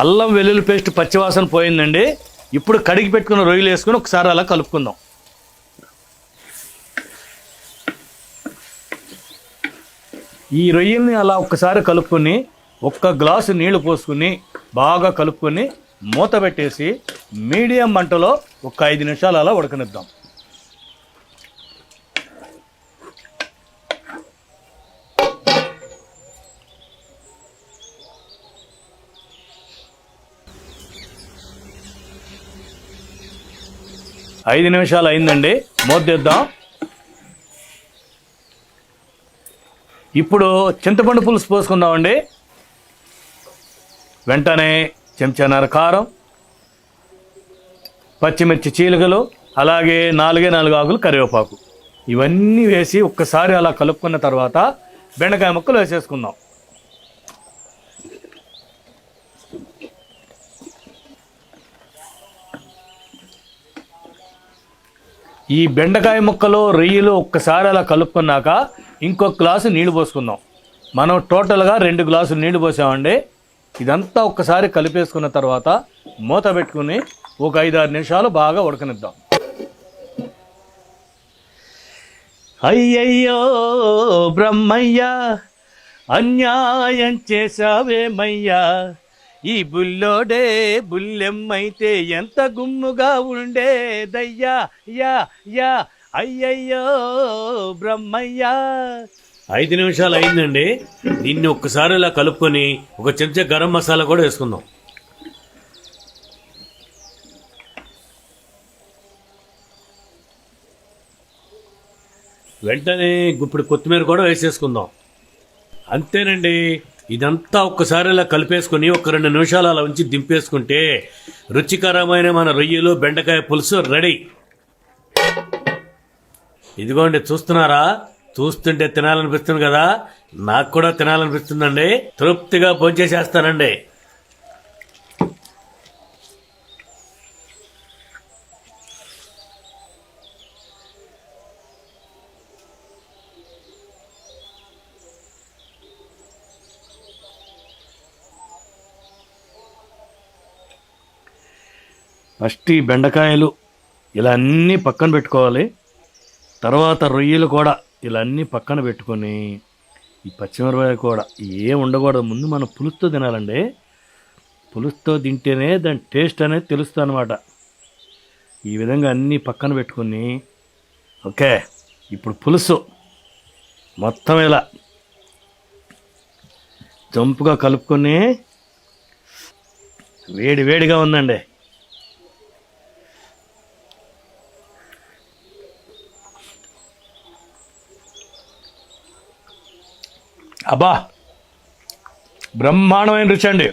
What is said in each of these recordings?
అల్లం వెల్లుల్లి పేస్ట్ పచ్చివాసన పోయిందండి. ఇప్పుడు కడిగి పెట్టుకున్న రొయ్యలు వేసుకొని ఒకసారి అలా కలుపుకుందాం. ఈ రొయ్యల్ని అలా ఒక్కసారి కలుపుకొని ఒక్క గ్లాసు నీళ్ళు పోసుకుని బాగా కలుపుకొని మూత పెట్టేసి మీడియం మంటలో ఒక ఐదు నిమిషాలు అలా ఉడకనిద్దాం. ఐదు నిమిషాలు అయిందండి. మూత ఇప్పుడు చింతపండు పులుసు పోసుకుందామండి. వెంటనే చెంచానర కారం పచ్చిమిర్చి చీలికలు అలాగే నాలుగే నాలుగు ఆకులు కరివేపాకు. ఇవన్నీ వేసి ఒక్కసారి అలా కలుపుకున్న తర్వాత బెండకాయ ముక్కలు వేసేసుకుందాం. ఈ బెండకాయ ముక్కలు రొయ్యలు ఒక్కసారి అలా కలుపుకున్నాక ఇంకొక గ్లాసు నీళ్ళు పోసుకుందాం. మనం టోటల్గా రెండు గ్లాసులు నీళ్ళు పోసామండి. ఇదంతా ఒక్కసారి కలిపేసుకున్న తర్వాత మూత పెట్టుకుని ఒక ఐదు ఆరు నిమిషాలు బాగా ఉడకనిద్దాం. అయ్యయ్యో బ్రహ్మయ్య అన్యాయం చేశావేమయ్యా? ఈ బుల్లోడే బుల్లెమ్మైతే ఎంత గుమ్ముగా ఉండేదయ్యా యా యా అయ్యయ్యో బ్రహ్మయ్యా. ఐదు నిమిషాలు అయిందండి. దీన్ని ఒక్కసారి ఇలా కలుపుకొని ఒక చెంచా గరం మసాలా కూడా వేసుకుందాం. వెంటనే ఇప్పుడు కొత్తిమీర కూడా వేసేసుకుందాం. అంతేనండి. ఇదంతా ఒక్కసారి ఇలా కలిపేసుకుని ఒక రెండు నిమిషాలు అలా ఉంచి దింపేసుకుంటే రుచికరమైన మన రొయ్యలు బెండకాయ పులుసు రెడీ. ఇదిగోండి చూస్తున్నారా? చూస్తుంటే తినాలనిపిస్తుంది కదా? నాకు కూడా తినాలనిపిస్తుందండి. తృప్తిగా భోంచేసేస్తానండి. ఫస్ట్ ఈ బెండకాయలు ఇలా అన్నీ పక్కన పెట్టుకోవాలి. తర్వాత రొయ్యలు కూడా ఇలా అన్నీ పక్కన పెట్టుకొని ఈ పచ్చిమిరపకాయ కూడా ఏం ఉండకూడదు. ముందు మనం పులుసుతో తినాలండి. పులుసుతో తింటేనే దాని టేస్ట్ అనేది తెలుస్తుంది అనమాట ఈ విధంగా అన్నీ పక్కన పెట్టుకొని ఓకే ఇప్పుడు పులుసు మొత్తం ఇలా జంపుగా కలుపుకొని వేడి వేడిగా ఉందండి. అబ్బా బ్రహ్మాండమైన రుచి అండి.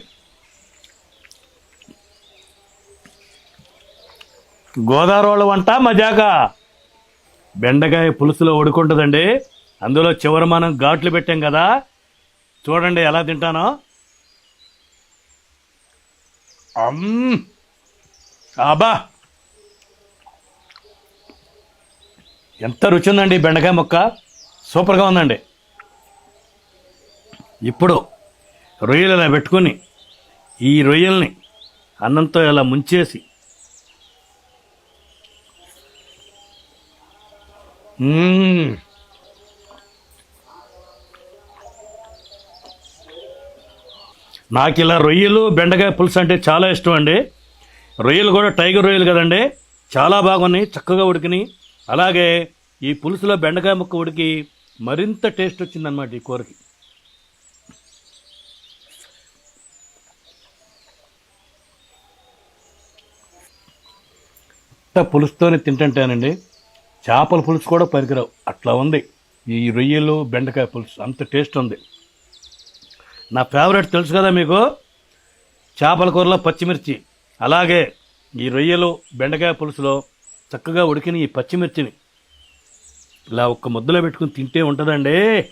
గోదావరి వాళ్ళ వంట మజాక. బెండకాయ పులుసులో ఉడుకుంటుందండి అందులో చివరి మనం ఘాట్లు పెట్టాం కదా. చూడండి ఎలా తింటానో. అబ్బా. ఎంత రుచి ఉందండి బెండకాయ ముక్క. సూపర్గా ఉందండి. ఇప్పుడు రొయ్యలు ఇలా పెట్టుకొని ఈ రొయ్యల్ని అన్నంతో ఇలా ముంచేసి. నాకు ఇలా రొయ్యలు బెండకాయ పులుసు అంటే చాలా ఇష్టం అండి. రొయ్యలు కూడా టైగర్ రొయ్యలు కదండి. చాలా బాగున్నాయి చక్కగా ఉడికినాయి. అలాగే ఈ పులుసులో బెండకాయ ముక్క ఉడికి మరింత టేస్ట్ వచ్చిందన్నమాట ఈ కూరకి. ఎంత పులుసుతోనే తింటుంటానండి. చేపల పులుసు కూడా పనికిరావు అట్లా ఉంది. ఈ రొయ్యలు బెండకాయ పులుసు అంత టేస్ట్ ఉంది. నా ఫేవరెట్ తెలుసు కదా మీకు? చేపల కూరలో పచ్చిమిర్చి. అలాగే ఈ రొయ్యలు బెండకాయ పులుసులో చక్కగా ఉడికిన ఈ పచ్చిమిర్చిని ఇలా ఒక్క ముద్దలో పెట్టుకుని తింటే ఉంటుందండి.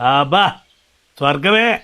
ఆబా స్వర్గమే!